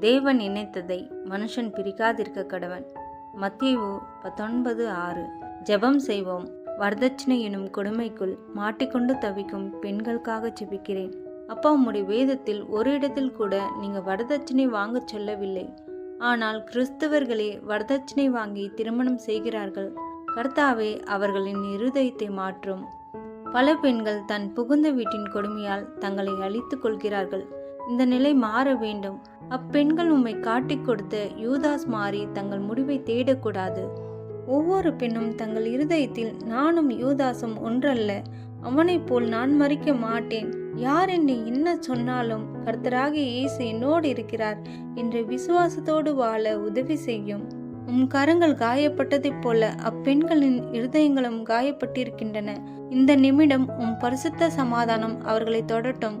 தேவன் நினைத்ததை மனுஷன் பிரிக்காதிருக்க கடவன். மத்தியவு பத்தொன்பது ஆறு. ஜெபம் செய்வோம். வரதட்சணை எனும் கொடுமைக்குள் மாட்டிக்கொண்டு தவிக்கும் பெண்களுக்காக ஜெபிக்கிறேன். அப்பா உம்முடைய வேதத்தில் ஒரு இடத்தில் கூட நீங்க வரதட்சணை வாங்கச் சொல்லவில்லை. ஆனால் கிறிஸ்தவர்களே வரதட்சணை வாங்கி திருமணம் செய்கிறார்கள். கர்த்தாவே அவர்களின் இருதயத்தை மாற்றும். பல பெண்கள் தன் புகுந்த வீட்டின் கொடுமையால் தங்களை அழித்துக் கொள்கிறார்கள். இந்த நிலை மாற வேண்டும். அப்பெண்கள் உம்மை காட்டிக் கொடுத்த யூதாஸ் மாறி தங்கள் முடிவை தேடக்கூடாது. ஒவ்வொரு பெண்ணும் தங்கள் இருதயத்தில் நானும் யூதாசும் ஒன்றல்ல. அவனைப் போல் நான் மறிக்க மாட்டேன். யார் என்னை என்ன சொன்னாலும் கர்த்தராக இயேசு என்னோடு இருக்கிறார் என்ற விசுவாசத்தோடு வாழ உதவி செய்யும். உம் கரங்கள் காயப்பட்டதைப் போல அப்பெண்களின் இருதயங்களும் காயப்பட்டிருக்கின்றன. இந்த நிமிடம் உம் பரிசுத்த சமாதானம் அவர்களை தொடட்டும்.